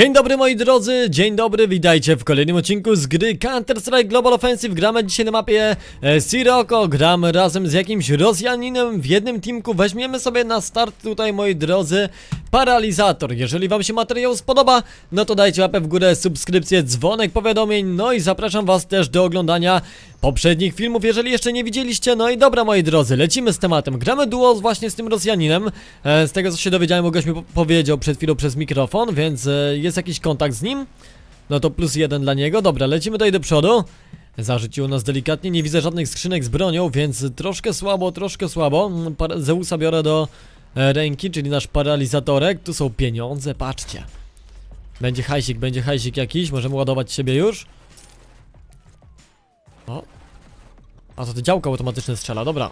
Dzień dobry moi drodzy, dzień dobry, witajcie w kolejnym odcinku z gry Counter-Strike Global Offensive. Gramy dzisiaj na mapie e, gramy razem z jakimś Rosjaninem w jednym teamku. Weźmiemy sobie na start tutaj moi drodzy Paralizator. Jeżeli wam się materiał spodoba, no to dajcie łapę w górę, subskrypcję, dzwonek powiadomień. No i zapraszam was też do oglądania poprzednich filmów, jeżeli jeszcze nie widzieliście No i dobra moi drodzy, lecimy z tematem. Gramy duo właśnie z tym Rosjaninem. E, Z tego co się dowiedziałem, bo mi po powiedział przed chwilą przez mikrofon Więc e, jest jakiś kontakt z nim? No to plus jeden dla niego, dobra, lecimy tutaj do przodu. Zarzuciło nas delikatnie, nie widzę żadnych skrzynek z bronią, więc troszkę słabo, troszkę słabo. Mm, Par- Zeusa biorę do e, ręki, czyli nasz paralizatorek. Tu są pieniądze, patrzcie. Będzie hajsik, będzie hajsik jakiś, możemy ładować siebie już A to, to działko automatyczne strzela, dobra.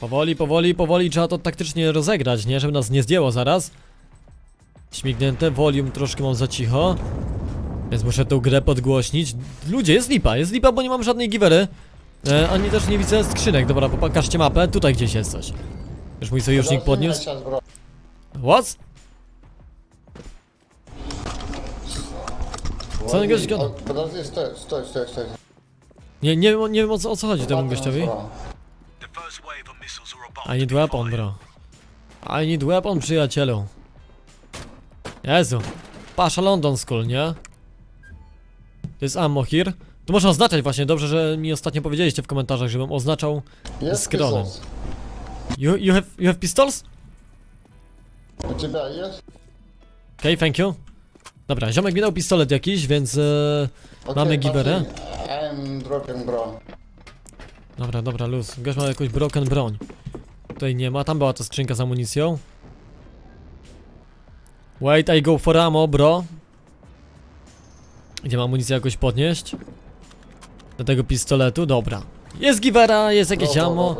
Powoli, powoli, powoli trzeba to taktycznie rozegrać, nie? Żeby nas nie zdjęło zaraz. Śmignięte, volume troszkę mam za cicho. Więc muszę tę grę podgłośnić. Ludzie, jest lipa, jest lipa, bo nie mam żadnej givery. E, ani też nie widzę skrzynek. Dobra, pokażcie mapę, tutaj gdzieś jest coś. Już mój sojusznik podniósł. What? Co on goś gada? Stoj, stoj, stoj, stoj. Nie, nie, nie wiem o co, o co chodzi temu gościowi. I need weapon, bro. I need weapon, przyjacielu. Jezu. Pasza London School, nie? To jest ammo here. To można oznaczać właśnie, dobrze, że mi ostatnio powiedzieliście w komentarzach, żebym oznaczał Jest skronem. You, you, have, you have pistols? U ciebie jest? Okej, okay, thank you. Dobra, ziomek mi dał pistolet jakiś, więc e, mamy giwerę. I'm dropping, bro. dobra, dobra, luz. Gość ma jakąś broken broń. Tutaj nie ma, tam była ta skrzynka z amunicją. Wait, I go for ammo, bro. Gdzie ma amunicję jakoś podnieść? Do tego pistoletu, dobra. Jest givera, jest jakieś go, ammo.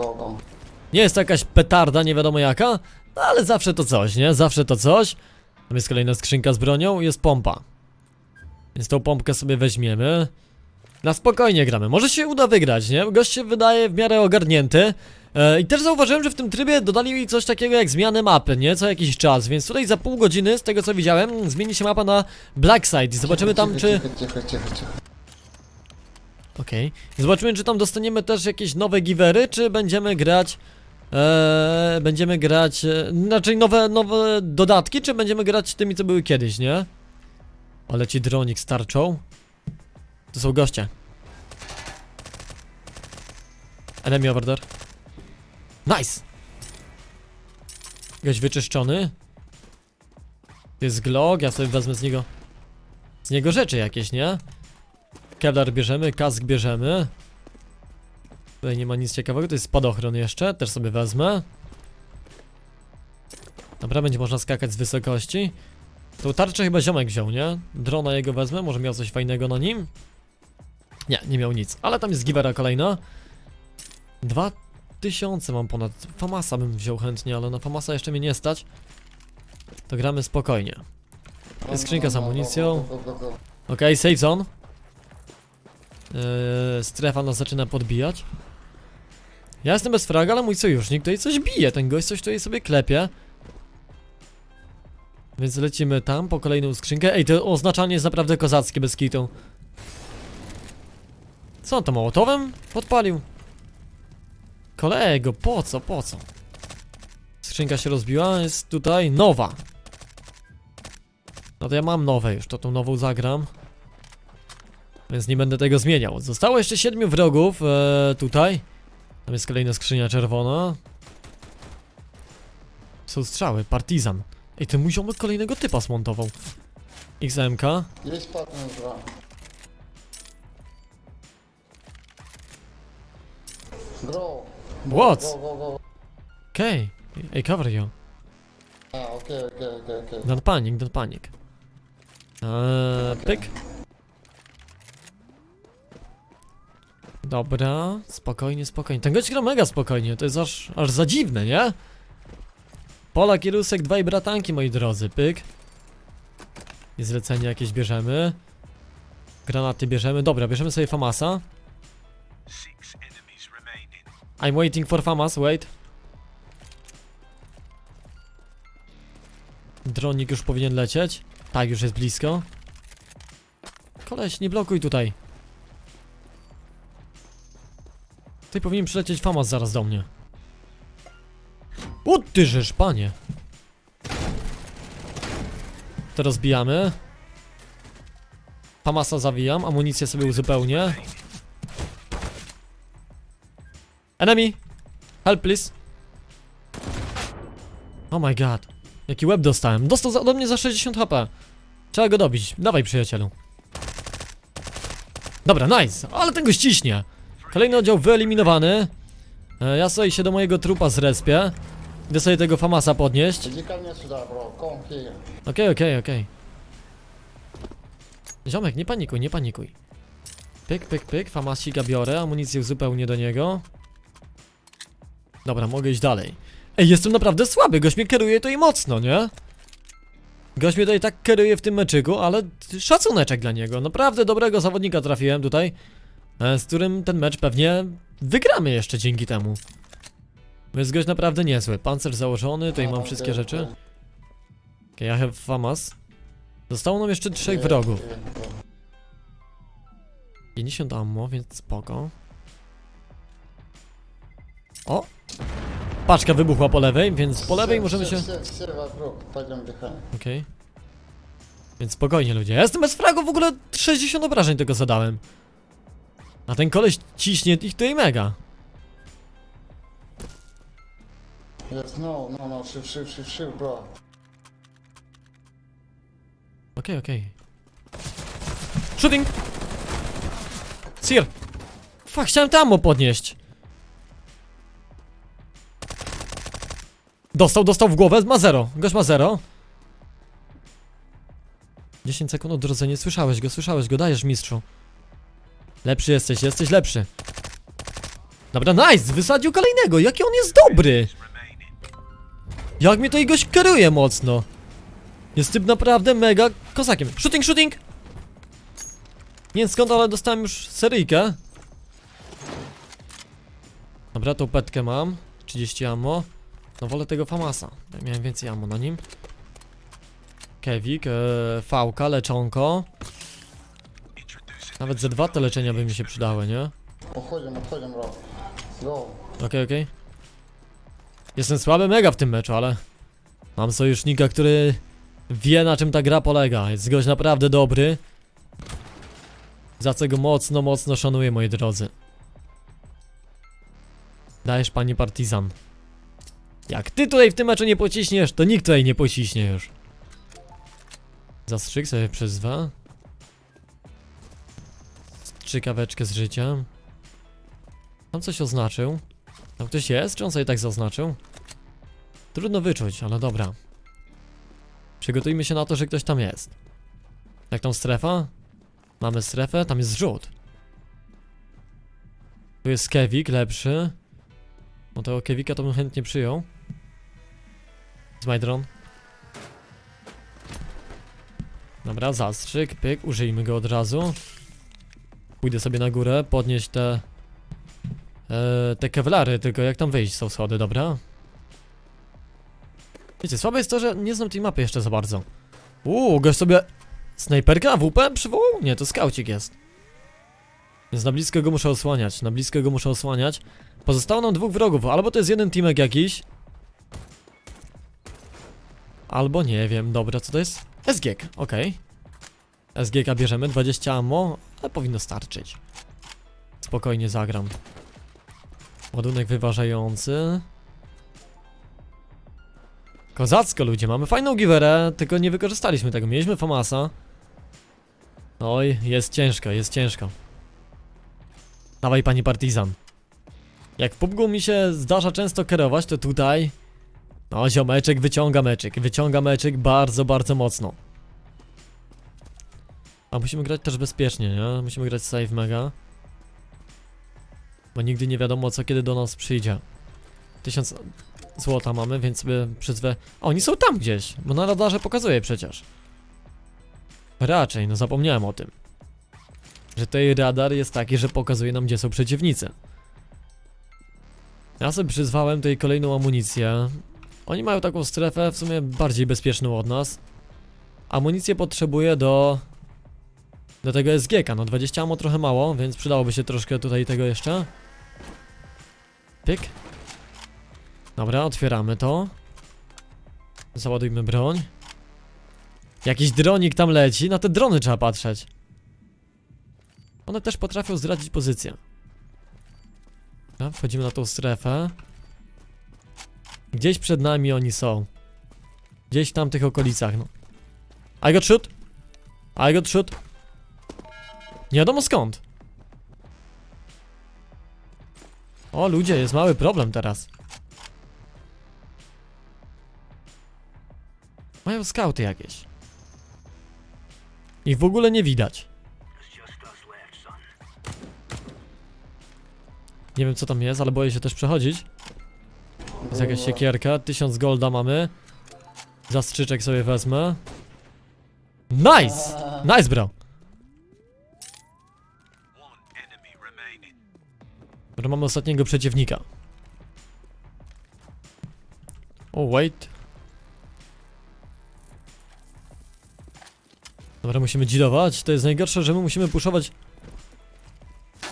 Nie jest to jakaś petarda, nie wiadomo jaka. No ale zawsze to coś, nie? Zawsze to coś. Tam jest kolejna skrzynka z bronią i jest pompa. Więc tą pompkę sobie weźmiemy. Na spokojnie gramy, może się uda wygrać, nie? Gość się wydaje w miarę ogarnięty e, i też zauważyłem, że w tym trybie dodali mi coś takiego jak zmianę mapy, nie? Co jakiś czas, więc tutaj za pół godziny, z tego co widziałem, zmieni się mapa na Blackside i zobaczymy tam czy... Okej, okay. zobaczymy czy tam dostaniemy też jakieś nowe givery, czy będziemy grać... E, będziemy grać... E, znaczy nowe, nowe dodatki, czy będziemy grać tymi co były kiedyś, nie? Ale ci dronik starczą to są goście. Enemy over there. Nice! Gość wyczyszczony. To jest Glock, ja sobie wezmę z niego. Z niego rzeczy jakieś, nie? Kevlar bierzemy, kask bierzemy. Tutaj nie ma nic ciekawego, to jest spadochron jeszcze, też sobie wezmę. Dobra, będzie można skakać z wysokości. Tą tarczę chyba ziomek wziął, nie? Drona jego wezmę, może miał coś fajnego na nim? Nie, nie miał nic, ale tam jest giwera kolejna. Dwa tysiące mam ponad. Famasa bym wziął chętnie, ale na Famasa jeszcze mnie nie stać. To gramy spokojnie. Jest skrzynka z amunicją. Okej, safe zone. Yy, strefa nas zaczyna podbijać. Ja jestem bez fraga, ale mój sojusznik tutaj coś bije. Ten gość coś tutaj sobie klepie. Więc lecimy tam po kolejną skrzynkę. Ej, to oznaczanie jest naprawdę kozackie bez kitu. Co on to mołotowem podpalił? Kolego, po co, po co? Skrzynka się rozbiła, jest tutaj nowa. No to ja mam nowe już, to tą nową zagram. Więc nie będę tego zmieniał. Zostało jeszcze siedmiu wrogów e, tutaj. Tam jest kolejna skrzynia czerwona. Są strzały, partizan. Ej, ten mój ziomek kolejnego typa smontował. XMK. Jest partner Bro. What? Go. Okay. I cover you. Ah, okay, okay, okay, okay. Don't panic, don't panic. Eee, pyk. Dobra, spokojnie, spokojnie. Ten gość gra mega spokojnie, to jest aż, aż za dziwne, nie? Polak i Rusek, dwaj bratanki, moi drodzy, pyk. I zlecenie jakieś bierzemy. Granaty bierzemy, dobra, bierzemy sobie Famasa. I'm waiting for Famas, wait. Dronik już powinien lecieć. Tak, już jest blisko. Koleś, nie blokuj tutaj. Ty powinien przylecieć Famas zaraz do mnie. O ty żeż, panie. To rozbijamy. Famasa zawijam, amunicję sobie uzupełnię. Enemy! Help, please! Oh my god. Jaki łeb dostałem. Dostał ode mnie za 60 HP. Trzeba go dobić. Dawaj, przyjacielu. Dobra, nice. Ale ten go ściśnie. Kolejny oddział wyeliminowany. E, ja sobie się do mojego trupa zrespię. Idę sobie tego Famasa podnieść. Okej, okej, okej. Ziomek, nie panikuj, nie panikuj. Pyk, pyk, pyk. Famasika biorę. Amunicję zupełnie do niego. Dobra, mogę iść dalej. Ej, jestem naprawdę słaby, gość mnie kieruje to i mocno, nie? Gość mnie tutaj tak kieruje w tym meczyku, ale szacuneczek dla niego. Naprawdę dobrego zawodnika trafiłem tutaj, e, z którym ten mecz pewnie wygramy jeszcze dzięki temu. Bo jest gość naprawdę niezły. Pancerz założony, tutaj mam wszystkie rzeczy. Okay, I have famas. Zostało nam jeszcze trzech wrogów. 50 ammo, więc spoko. O! Paczka wybuchła po lewej, więc po lewej możemy się... Okej. Więc spokojnie ludzie. Ja jestem bez fragu, w ogóle 60 obrażeń tego zadałem. A ten koleś ciśnie ich tutaj mega. Yes, no, no, no, szyb, szyb, szyb, szyb, bro. Okej, okej. Shooting! Sir! Fuck, chciałem tam podnieść. Dostał, dostał w głowę, ma zero. Gość ma zero. 10 sekund odrodzenie, słyszałeś go, słyszałeś go, dajesz mistrzu. Lepszy jesteś, jesteś lepszy. Dobra, nice, wysadził kolejnego, jaki on jest dobry. Jak mnie to i gość kieruje mocno. Jest typ naprawdę mega kozakiem. Shooting, shooting! Nie wiem skąd, ale dostałem już seryjkę. Dobra, tą petkę mam. 30 ammo. No wolę tego Famasa. Miałem więcej ammo na nim. Kevik, yy, fałka, leczonko. Nawet ze dwa te leczenia by mi się przydały, nie? Odchodzę, odchodzę, bro. Go. Okej, okay, okej. Okay. Jestem słaby mega w tym meczu, ale... Mam sojusznika, który wie na czym ta gra polega. Jest gość naprawdę dobry. Za co go mocno, mocno szanuję, moi drodzy. Dajesz pani partizan. Jak ty tutaj w tym meczu nie pociśniesz, to nikt tutaj nie pociśnie już. Zastrzyk sobie przez dwa. Strzykaweczkę z życia. Tam coś oznaczył. Tam ktoś jest? Czy on sobie tak zaznaczył? Trudno wyczuć, ale dobra. Przygotujmy się na to, że ktoś tam jest. Jak tam strefa? Mamy strefę, tam jest zrzut. Tu jest Kevik, lepszy. No tego Kevika to bym chętnie przyjął. Z my drone. Dobra, zastrzyk, pyk, użyjmy go od razu. Pójdę sobie na górę, podnieść te Eee, te kewlary, tylko jak tam wyjść są schody, dobra? Wiecie, słabe jest to, że nie znam tej mapy jeszcze za bardzo. Uuu, gość sobie snajperka WP przywołał? Nie, to skaucik jest. Więc na blisko go muszę osłaniać, na blisko go muszę osłaniać. Pozostało nam dwóch wrogów, albo to jest jeden teamek jakiś. Albo nie wiem, dobra, co to jest? SGK, okej. SGK bierzemy, 20 ammo, ale powinno starczyć. Spokojnie zagram. Ładunek wyważający. Kozacko ludzie, mamy fajną giwerę, tylko nie wykorzystaliśmy tego. Mieliśmy Famasa. Oj, jest ciężko, jest ciężko. Dawaj pani partizan. Jak w PUBG mi się zdarza często kierować, to tutaj... No, ziomeczek wyciąga meczyk, wyciąga meczyk bardzo, bardzo mocno. A musimy grać też bezpiecznie, nie? Musimy grać save mega. Bo nigdy nie wiadomo co kiedy do nas przyjdzie. Tysiąc złota mamy, więc sobie przyzwę. A oni są tam gdzieś, bo na radarze pokazuje przecież. Raczej, no zapomniałem o tym. Że tutaj radar jest taki, że pokazuje nam gdzie są przeciwnicy. Ja sobie przyzwałem tutaj kolejną amunicję. Oni mają taką strefę w sumie bardziej bezpieczną od nas. Amunicję potrzebuję do... Do tego SGK, no 20 ammo trochę mało, więc przydałoby się troszkę tutaj tego jeszcze. Pyk. Dobra, otwieramy to. Załadujmy broń. Jakiś dronik tam leci, na te drony trzeba patrzeć. One też potrafią zdradzić pozycję. Dobra, wchodzimy na tą strefę. Gdzieś przed nami oni są. Gdzieś w tamtych okolicach, no. I got shoot. I got shoot. Nie wiadomo skąd. O ludzie, jest mały problem teraz. Mają skauty jakieś. Ich w ogóle nie widać. Nie wiem co tam jest, ale boję się też przechodzić. Jest jakaś siekierka, 1000 golda mamy. Zastrzyczek sobie wezmę. Nice! Nice bro! Dobra, mamy ostatniego przeciwnika. O, wait. Dobra, musimy dzidować. To jest najgorsze, że my musimy puszować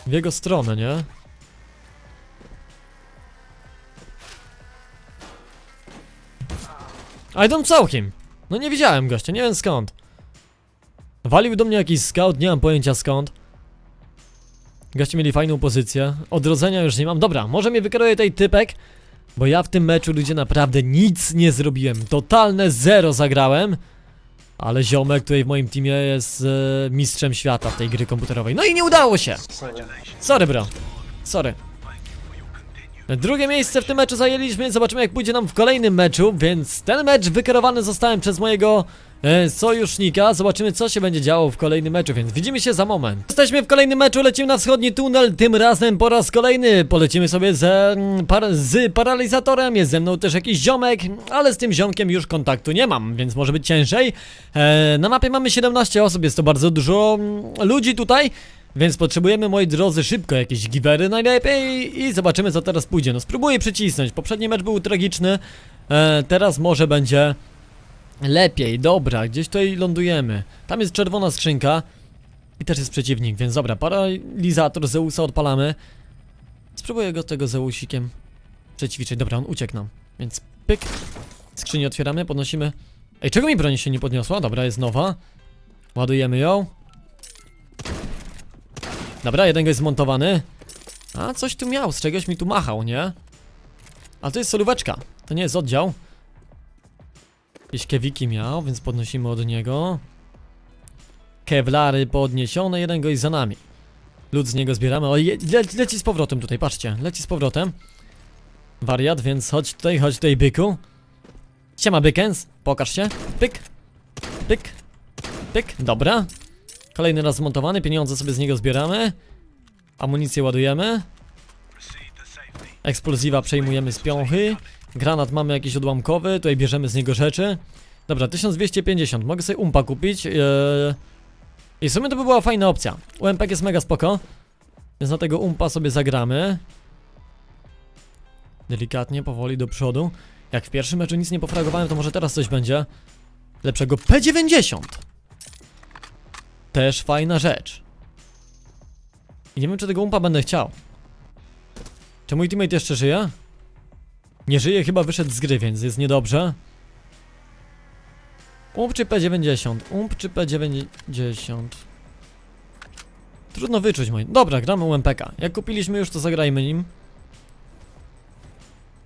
w jego stronę, nie? I don't saw him. No nie widziałem gościa, nie wiem skąd. Walił do mnie jakiś scout, nie mam pojęcia skąd. Goście mieli fajną pozycję. Odrodzenia już nie mam. Dobra, może mnie wykeruje tej typek, bo ja w tym meczu ludzie naprawdę nic nie zrobiłem. Totalne zero zagrałem. Ale ziomek tutaj w moim teamie jest e, mistrzem świata w tej gry komputerowej. No i nie udało się! Sorry bro. Sorry. Drugie miejsce w tym meczu zajęliśmy, zobaczymy jak pójdzie nam w kolejnym meczu, więc ten mecz wykierowany zostałem przez mojego e, sojusznika, zobaczymy co się będzie działo w kolejnym meczu, więc widzimy się za moment. Jesteśmy w kolejnym meczu, lecimy na wschodni tunel, tym razem po raz kolejny polecimy sobie z, par z paralizatorem, jest ze mną też jakiś ziomek, ale z tym ziomkiem już kontaktu nie mam, więc może być ciężej. E, na mapie mamy 17 osób, jest to bardzo dużo ludzi tutaj. Więc potrzebujemy, moi drodzy, szybko jakieś givery najlepiej i zobaczymy co teraz pójdzie. No spróbuję przycisnąć, poprzedni mecz był tragiczny, e, teraz może będzie lepiej, dobra, gdzieś tutaj lądujemy. Tam jest czerwona skrzynka i też jest przeciwnik, więc dobra, paralizator Zeusa odpalamy. Spróbuję go tego Zeusikiem przećwiczyć, dobra, on uciekł nam, więc pyk, skrzynię otwieramy, podnosimy. Ej, czego mi broń się nie podniosła? Dobra, jest nowa. Ładujemy ją. Dobra, jeden go jest zmontowany. A, coś tu miał, z czegoś mi tu machał, nie? A to jest solóweczka, to nie jest oddział. Jakieś kewiki miał, więc podnosimy od niego. Kewlary podniesione, jeden go jest za nami. Lud z niego zbieramy. O, le, leci z powrotem tutaj, patrzcie, leci z powrotem. Wariat, więc chodź tutaj, chodź tutaj, byku. Siema, bykens, pokaż się. Pyk, pyk, pyk, dobra. Kolejny raz zmontowany, pieniądze sobie z niego zbieramy. Amunicję ładujemy. Eksplozywa przejmujemy z piąchy. Granat mamy jakiś odłamkowy, tutaj bierzemy z niego rzeczy. Dobra, 1250, mogę sobie umpa kupić. Yy... I w sumie to by była fajna opcja. UMP jest mega spoko. Więc na tego umpa sobie zagramy. Delikatnie, powoli do przodu. Jak w pierwszym meczu nic nie pofragowałem, to może teraz coś będzie. Lepszego P90. Też fajna rzecz. I nie wiem, czy tego umpa będę chciał. Czy mój teammate jeszcze żyje? Nie żyje, chyba wyszedł z gry, więc jest niedobrze. Ump czy P90? Ump czy P90? Trudno wyczuć moi. Dobra, gramy UMPK. Jak kupiliśmy już, to zagrajmy nim.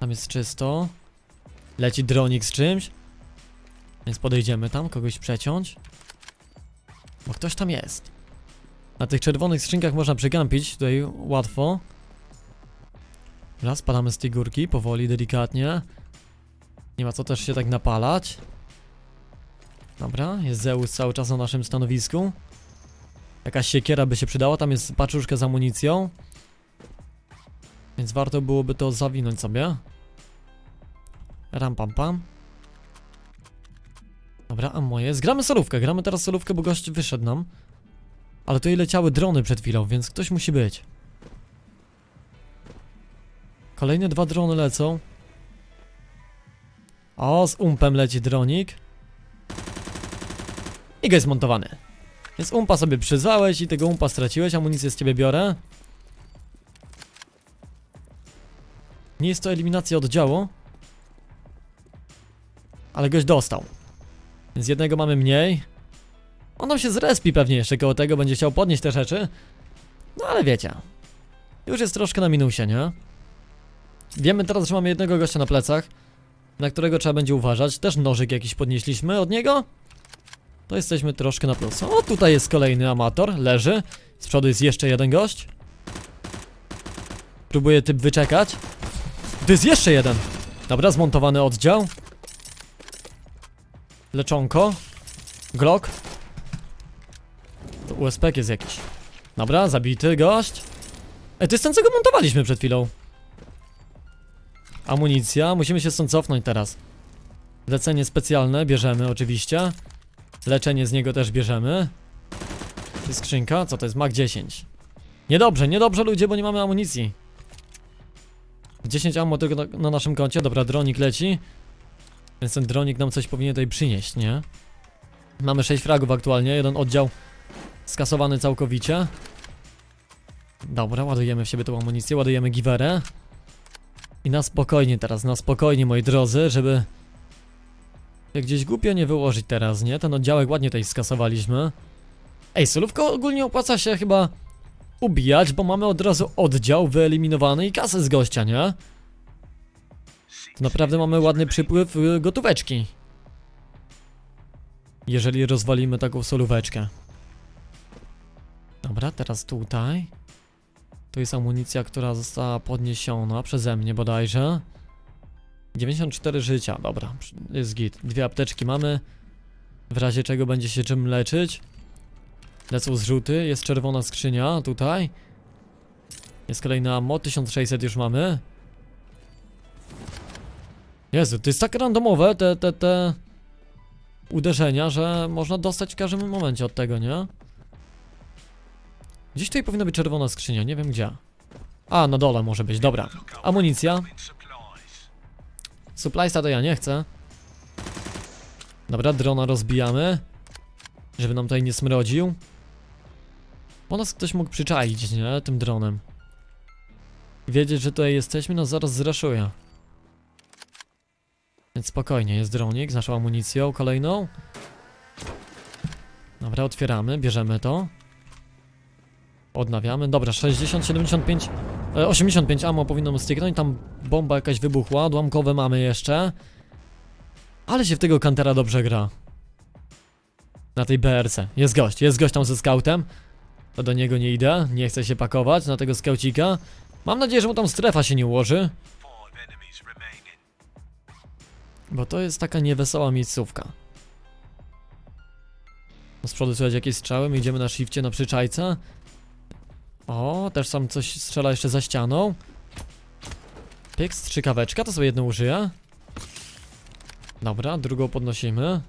Tam jest czysto. Leci dronik z czymś. Więc podejdziemy tam, kogoś przeciąć. Ktoś tam jest. Na tych czerwonych skrzynkach można przegampić, tutaj łatwo. Raz, spadamy z tej górki, powoli, delikatnie. Nie ma co też się tak napalać. Dobra, jest Zeus cały czas na naszym stanowisku. Jakaś siekiera by się przydała, tam jest paczuszka z amunicją. Więc warto byłoby to zawinąć sobie. Ram pam pam. Dobra, a moje. Zgramy solówkę, gramy teraz solówkę, bo gość wyszedł nam. Ale tutaj leciały drony przed chwilą, więc ktoś musi być. Kolejne dwa drony lecą. O, z umpem leci dronik. I go jest montowany. Więc umpa sobie przyzwałeś i tego umpa straciłeś, amunicję z ciebie biorę. Nie jest to eliminacja oddziału. Ale goś dostał. Więc jednego mamy mniej. On nam się zrespi pewnie jeszcze koło tego, będzie chciał podnieść te rzeczy. No ale wiecie. Już jest troszkę na minusie, nie? Wiemy teraz, że mamy jednego gościa na plecach, na którego trzeba będzie uważać. Też nożyk jakiś podnieśliśmy od niego. To jesteśmy troszkę na plus. O, tutaj jest kolejny amator, leży. Z przodu jest jeszcze jeden gość. Próbuję typ wyczekać. To jest jeszcze jeden. Dobra, zmontowany oddział. Leczonko. Glock. To USP jest jakiś. Dobra, zabity gość. Ej, to jest ten, co go montowaliśmy przed chwilą. Amunicja, musimy się stąd cofnąć teraz. Lecenie specjalne bierzemy oczywiście. Leczenie z niego też bierzemy. To skrzynka, co to jest? Mag 10. Niedobrze, niedobrze ludzie, bo nie mamy amunicji. 10 ammo tylko na, na naszym koncie, dobra, dronik leci. Więc ten dronik nam coś powinien tutaj przynieść, nie? Mamy 6 fragów aktualnie, jeden oddział skasowany całkowicie. Dobra, ładujemy w siebie tą amunicję, ładujemy giwerę. I na spokojnie teraz, na spokojnie moi drodzy, żeby się gdzieś głupio nie wyłożyć teraz, nie? Ten oddziałek ładnie tutaj skasowaliśmy. Ej, solówko ogólnie opłaca się chyba ubijać, bo mamy od razu oddział wyeliminowany i kasę z gościa, nie? To naprawdę mamy ładny przypływ y, gotóweczki. Jeżeli rozwalimy taką solóweczkę. Dobra, teraz tutaj. Tu jest amunicja, która została podniesiona przeze mnie bodajże. 94 życia, dobra, jest git. Dwie apteczki mamy. W razie czego będzie się czym leczyć. Lecą zrzuty, jest czerwona skrzynia tutaj. Jest kolejna ammo, 1600 już mamy. Jezu, to jest tak randomowe, te, te, te uderzenia, że można dostać w każdym momencie od tego, nie? Gdzieś tutaj powinna być czerwona skrzynia, nie wiem gdzie. A, na dole może być, dobra. Amunicja. In supplies. Supplys'a to ja nie chcę. Dobra, drona rozbijamy. Żeby nam tutaj nie smrodził. Bo nas ktoś mógł przyczaić, nie? Tym dronem. Wiedzieć, że tutaj jesteśmy, no zaraz zraszuję. Więc spokojnie, jest dronik z naszą amunicją kolejną. Dobra, otwieramy, bierzemy to. Odnawiamy. Dobra, 60, 75, e, 85 ammo powinno mu styknąć. Tam bomba jakaś wybuchła, odłamkowe mamy jeszcze. Ale się w tego kantera dobrze gra. Na tej BRC. Jest gość, jest gość tam ze scoutem. To do niego nie idę, nie chcę się pakować na tego skaucika. Mam nadzieję, że mu tam strefa się nie ułoży. Bo to jest taka niewesoła miejscówka. No z przodu słychać jakieś strzały, my idziemy na shifcie na przyczajce. O, też sam coś strzela jeszcze za ścianą. Pyk, strzykaweczka, to sobie jedną użyję. Dobra, drugą podnosimy.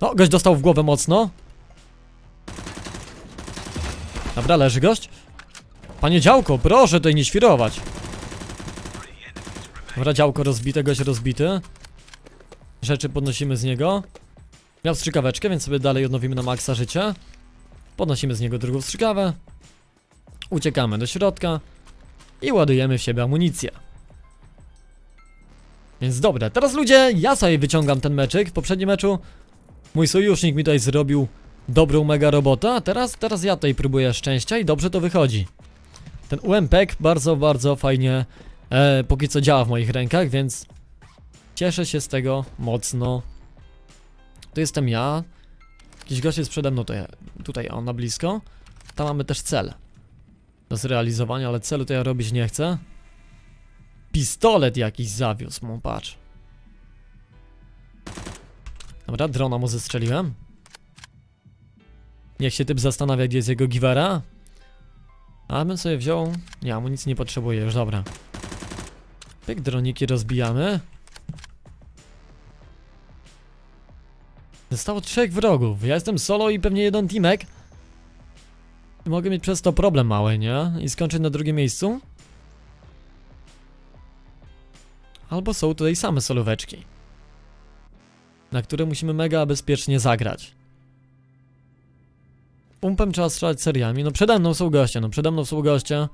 O, gość dostał w głowę mocno. Dobra, leży gość. Panie działko, proszę tutaj nie świrować. Dobra, działko rozbite, gość rozbity. Rzeczy podnosimy z niego. Miał strzykaweczkę, więc sobie dalej odnowimy na maksa życie. Podnosimy z niego drugą strzykawę. Uciekamy do środka. I ładujemy w siebie amunicję. Więc dobra, teraz ludzie, ja sobie wyciągam ten meczyk. W poprzednim meczu mój sojusznik mi tutaj zrobił dobrą mega robotę, a teraz, teraz ja tutaj próbuję szczęścia i dobrze to wychodzi. Ten UMPEK bardzo, bardzo fajnie e, póki co działa w moich rękach, więc cieszę się z tego mocno. Tu jestem ja. Jakiś gość jest przede mną tutaj, tutaj on na blisko. Tam mamy też cel do zrealizowania, ale celu to ja robić nie chcę. Pistolet jakiś zawiózł mu, patrz. Dobra, drona mu zestrzeliłem. Niech się typ zastanawia, gdzie jest jego giwera. A bym sobie wziął... Nie, amunicji nie potrzebuję już, dobra. Pyk, droniki rozbijamy. Zostało trzech wrogów. Ja jestem solo i pewnie jeden teamek. Mogę mieć przez to problem mały, nie? I skończyć na drugim miejscu. Albo są tutaj same solóweczki. na które musimy mega bezpiecznie zagrać. Umpem trzeba strzelać seriami. No przede mną są goście, no przede mną są goście.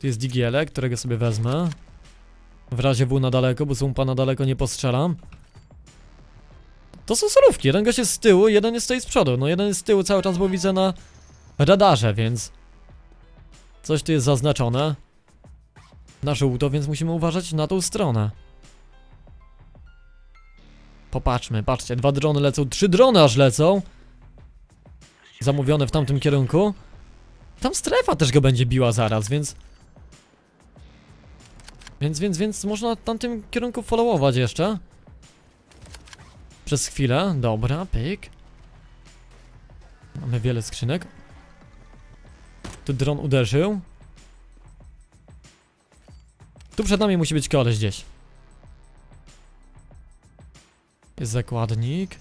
Tu jest digielek, którego sobie wezmę. W razie W na daleko, bo z umpa na daleko nie postrzelam. To są solówki, jeden gość jest z tyłu, jeden jest tutaj z przodu. No jeden jest z tyłu cały czas, bo widzę na radarze, więc... Coś tu jest zaznaczone. Na żółto, więc musimy uważać na tą stronę. Popatrzmy, patrzcie, dwa drony lecą, trzy drony aż lecą. Zamówione w tamtym kierunku. Tam strefa też go będzie biła zaraz, więc... Więc, więc, więc można w tamtym kierunku followować jeszcze. Przez chwilę, dobra, pyk. Mamy wiele skrzynek. Tu dron uderzył. Tu przed nami musi być koleś gdzieś. Jest zakładnik.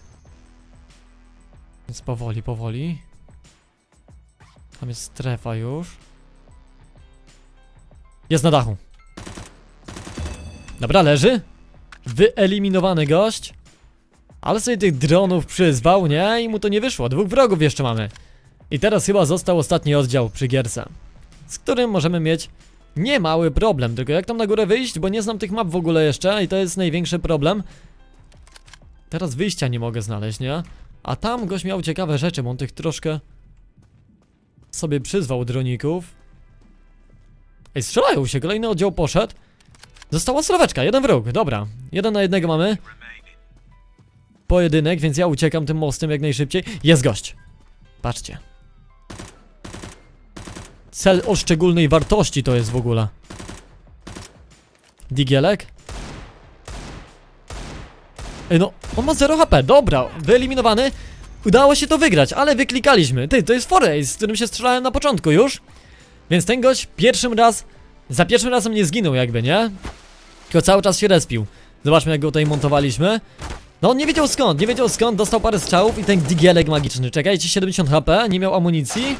Więc powoli, powoli. Tam jest strefa już. Jest na dachu. Dobra, leży. Wyeliminowany gość. Ale sobie tych dronów przyzwał, nie? I mu to nie wyszło. Dwóch wrogów jeszcze mamy. I teraz chyba został ostatni oddział przy gierce. Z którym możemy mieć niemały problem. Tylko jak tam na górę wyjść, bo nie znam tych map w ogóle jeszcze i to jest największy problem. Teraz wyjścia nie mogę znaleźć, nie? A tam gość miał ciekawe rzeczy, bo on tych troszkę sobie przyzwał droników. Ej, strzelają się, kolejny oddział poszedł. Została sławeczka, jeden wróg, dobra. Jeden na jednego mamy. Pojedynek, więc ja uciekam tym mostem jak najszybciej. Jest gość. Patrzcie. Cel o szczególnej wartości to jest w ogóle. Digielek? Ej no, on ma 0 HP, dobra, wyeliminowany. Udało się to wygrać, ale wyklikaliśmy. Ty, to jest Foray, z którym się strzelałem na początku już. Więc ten gość pierwszym raz, za pierwszym razem nie zginął jakby, nie? Tylko cały czas się respił. Zobaczmy jak go tutaj montowaliśmy. No on nie wiedział skąd, nie wiedział skąd, dostał parę strzałów i ten digielek magiczny, czekajcie, 70 HP, nie miał amunicji.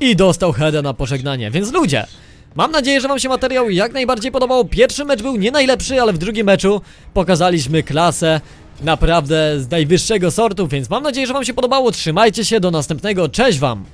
I dostał heada na pożegnanie, więc ludzie, mam nadzieję, że wam się materiał jak najbardziej podobał, pierwszy mecz był nie najlepszy, ale w drugim meczu pokazaliśmy klasę naprawdę z najwyższego sortu, więc mam nadzieję, że wam się podobało, trzymajcie się, do następnego, cześć wam!